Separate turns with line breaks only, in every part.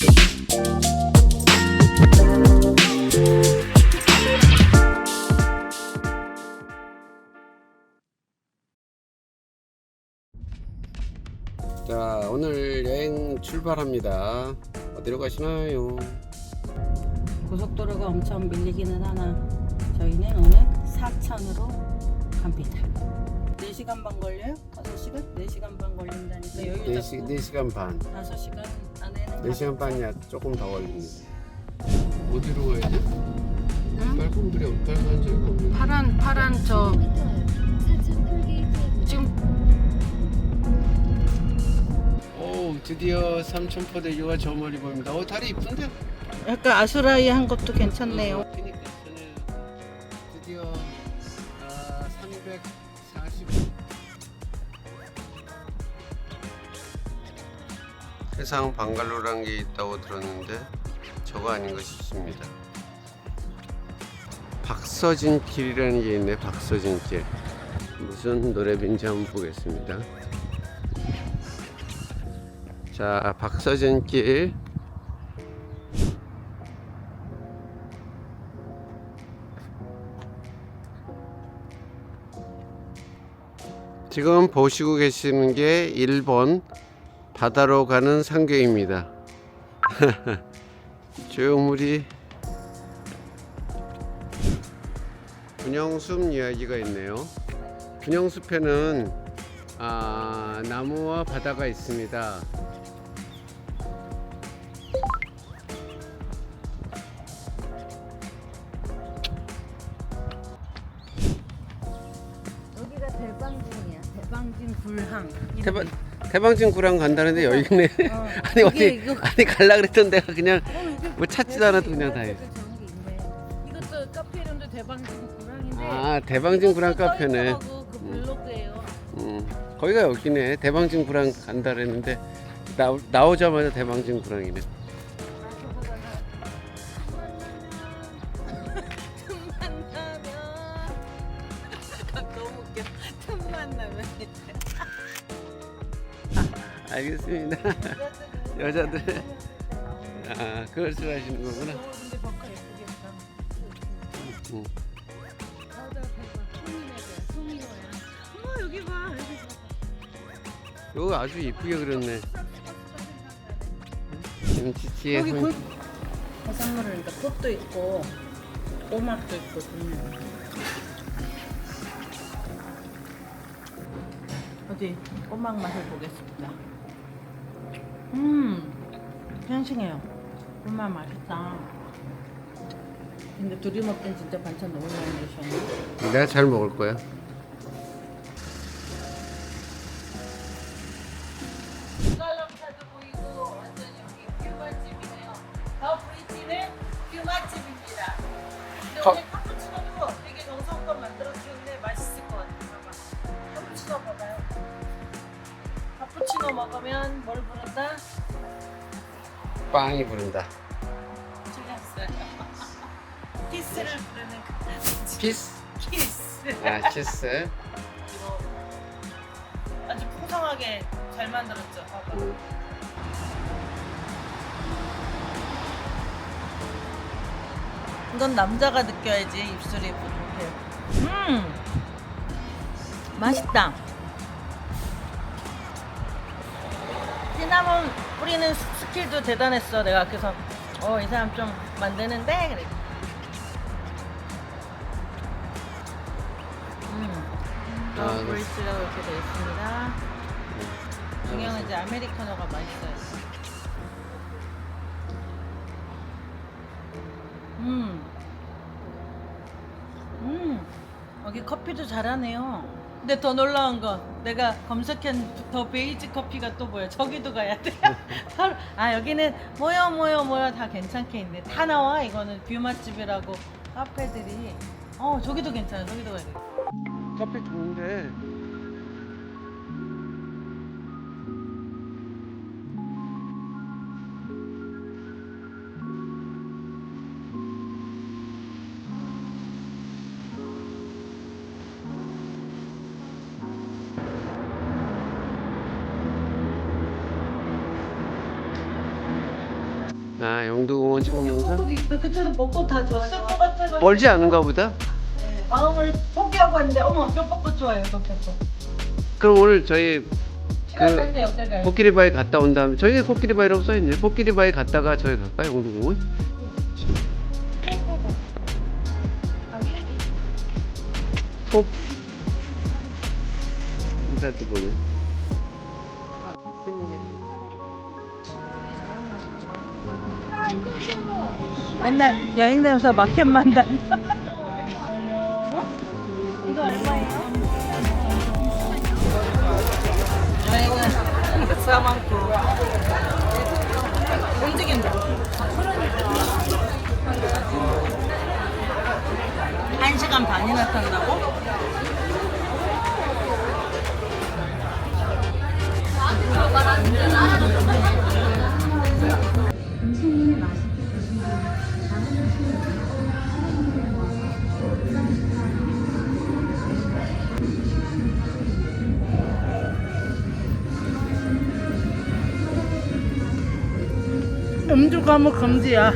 자 오늘 여행 출발합니다 어디로 가시나요?
고속도로가 엄청 밀리기는 하나 저희는 오늘 사천으로 갑니다 4시간 반 걸려요? 5시간? 4시간 반 걸린다니까 여유
4시,
잡고
4시간 반
5시간 안에는
4시간 반이야 조금 더 걸립니다 어디로 가야 돼?
응?
빨간 불이 빨간 저기가 없는데
파란 파란 저. 지금
오 드디어 삼천포대교가 저 멀리 보입니다. 어 다리 이쁜데?
약간 아수라이 한 것도 괜찮네요.
그러니까 저는 드디어 아, 340 세상 방갈로라는 게 있다고 들었는데 저거 아닌가 싶습니다. 박서진 길이라는 게 있네. 박서진 길. 무슨 노래인지 한번 보겠습니다. 자, 박서진 길. 지금 보시고 계시는 게 1번 바다로 가는 상경입니다. 조형물이 분영숲 이야기가 있네요. 분영숲에는 아, 나무와 바다가 있습니다.
여기가 대방진이야 대방진 불항
대방 대방진 구랑 간다는데 여기 있네.
어,
아니 어디
이거-
아니 갈라 그랬던 데가 그냥 뭐 찾지도 않아도 그냥 다
해.
있어.
이것도 카페 이름도 대방진 불항인데
아 대방진 구랑 카페네.
그 블로그예요
음, 거기가 여기네. 대방진 구랑 간다 그랬는데 나, 나오자마자 대방진 구랑이네. 알겠습니다. 여자들 아 그걸 싫어하시는 거구나.
어,
음.
어머 여기 봐
이거 아주 이쁘게 그렸네. 김치찌개
여기
혼-
골 해산물을 그러니까 꽃도 있고 꼬막도 있고 좋네 어디 꼬막 맛을 보겠습니다 음 싱싱해요. 꼬막 맛있다. 근데 둘이 먹기엔 진짜 반찬 너무 많이 넣으셨네.
내가 잘 먹을 거야. 빵이 부른다.
틀렸어요. 키스를 부르는 그
피스.
키스.
아 키스.
이거 아주 풍성하게 잘 만들었죠. 봐봐.
음.
이건 남자가 느껴야지 입술이 부족해요. 음, 맛있다. 시나몬 뿌리는 스- 스킬도 대단했어. 내가 그래서 어 이 사람 좀 만드는데 그래. 음,
아, 네.
브리스라고 이렇게 되어 있습니다. 중요한 이제 아메리카노가 맛있어요. 음. 음. 여기 커피도 잘하네요. 근데 더 놀라운 건 내가 검색한 더 베이지 커피가 또 뭐야? 저기도 가야 돼. 바로 아 여기는 뭐야 뭐야 뭐야 다 괜찮게 있네. 다 나와 이거는 뷰 맛집이라고 카페들이. 어 저기도 괜찮아. 저기도 가야 돼.
커피 좋은데 아 영도공원 찍은 영상?
그때는 벚꽃 다 졌을 것 같아서
멀지 않은가 보다.
네, 마음을 포기하고 왔는데 어머 저 벚꽃 좋아요 저 벚꽃
그럼 오늘 저희
시간
그
가요
코끼리 바위 갔다 온 다음에 저기 코끼리 바위라고 써있네. 코끼리 바위 갔다가 저기 갈까요 영도공원? 톱 인사도 보네.
맨날 여행 다녀서 마켓만 다녀 이거 얼마예요? 여행은 4만 9 움직인다 한 시간 반이나 탄다고? 음주 과목 금지야.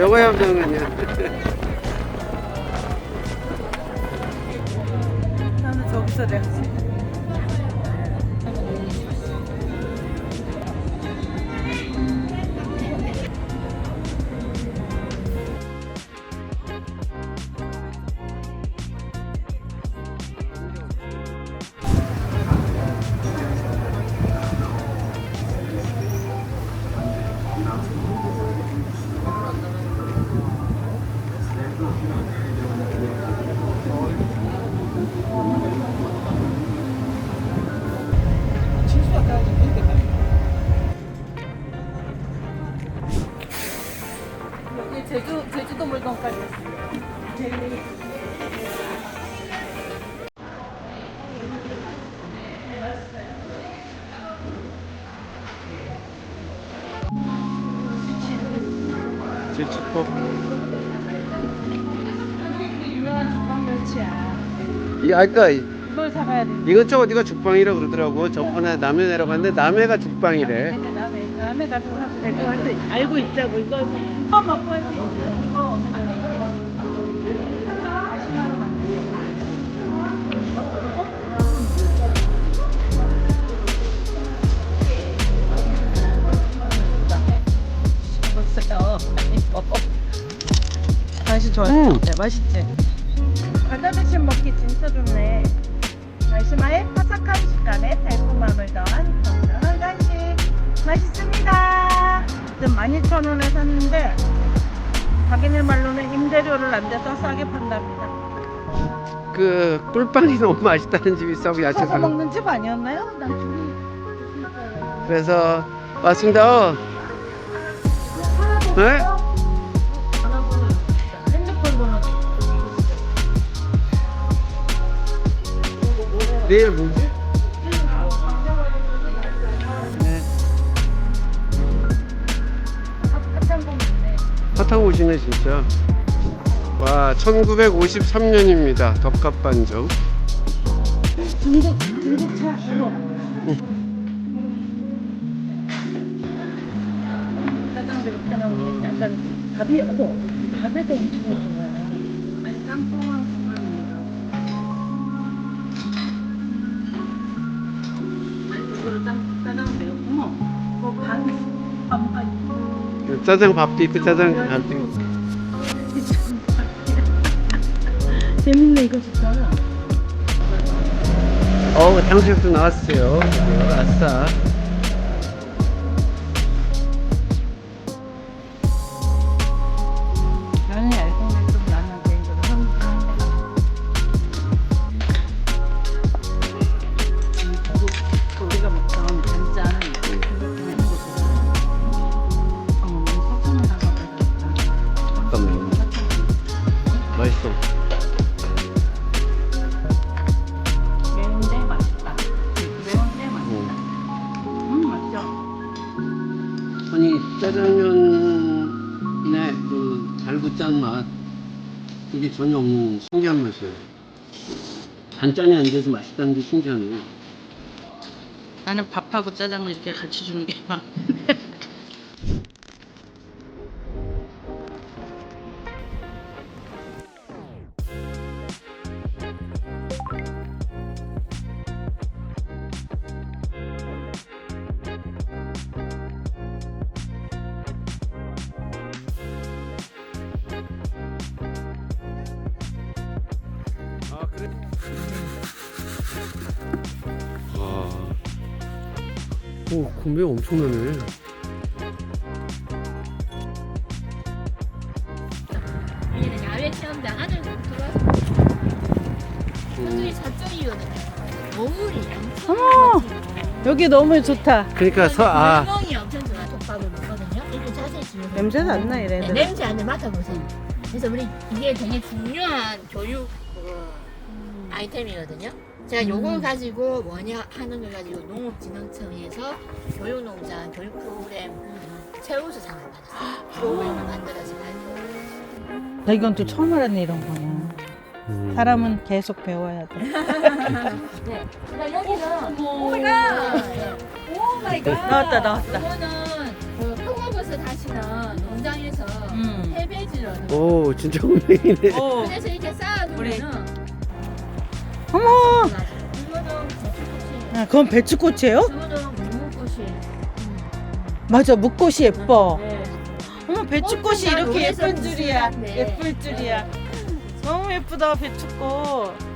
어, 영화 영상은요.
나는 저기서 내가
아까
이걸 사가야 돼.
이것저것 이거 죽방이라 그러더라고. 저번에 남해 내려갔는데 남해가 죽방이래.
남의 남의 가지고 사도 될것 같아. 알고 있자고 이거 어 먹고 할수 있어. 이거 먹었어요.
음.
네, 맛있지. 과자 대신 먹기 진짜 좋네. 다시마의 바삭한 식감에 달콤함을 더한 건강한 간식. 맛있습니다. 지금 12,000원에 샀는데 자기네 말로는 임대료를 안 대서 싸게 판답니다.
그 꿀빵이 너무 맛있다는 집이 있어 야채
사서
사.
먹는 집 아니었나요? 난
그래서 왔습니다. 어. 네? 내일 뭐지? 네. 오시네 진짜. 와 1953년입니다. 덕갑반정.
중국 중국차 이거. 짜장 이렇게 나오는 약간 밥이 어 밥에도 엄청 좋아요. 짜장
밥도 있고 짜장 밥도 있고.
재밌네 이거 진짜.
어우 탕수육도 나왔어요. 아싸. 전혀 없는 신기한 맛이에요. 단짠이 안 돼도 맛있다는 게 신기하네요.
나는 밥하고 짜장을 이렇게 같이 주는 게 막.
오 구매 엄청나네.
여기는 야외 체험장 안을 들어와서 저쪽이 저쪽이거든요. 거울이 엄청
어머! 여기 너무 좋다.
그러니까 서 아.
불멍이 엄청 좋아. 톱밥을 먹거든요. 이렇게 자세히 지금
냄새도 안 나,
네,
이래들.
냄새 안 나. 맡아보세요. 그래서 우리 이게 되게 중요한 교육 그 아이템이거든요. 제가 요걸
음.
가지고 뭐냐 하는 걸 가지고 농업진흥청에서 교육농장 교육 프로그램 최우수상을 받았어요. 프로그램을 만들어서.
나 이건 또 처음 알았네, 이런 거는.
음.
사람은 계속 배워야 돼.
네. 그러니까 여기는 오 마이 갓. 오 마이 갓.
나왔다, 나왔다.
이거는 그 표고버섯 하시는 농장에서
음.
해배지를
오 진짜 운명이네.
오.
그래서 이렇게 쌓아두면은
어머! 야, 그건 배추꽃이에요? 맞아, 묵꽃이 예뻐.
네.
어머, 배추꽃이 이렇게 예쁜 줄이야. 예쁠 줄이야. 너무 예쁘다, 배추꽃.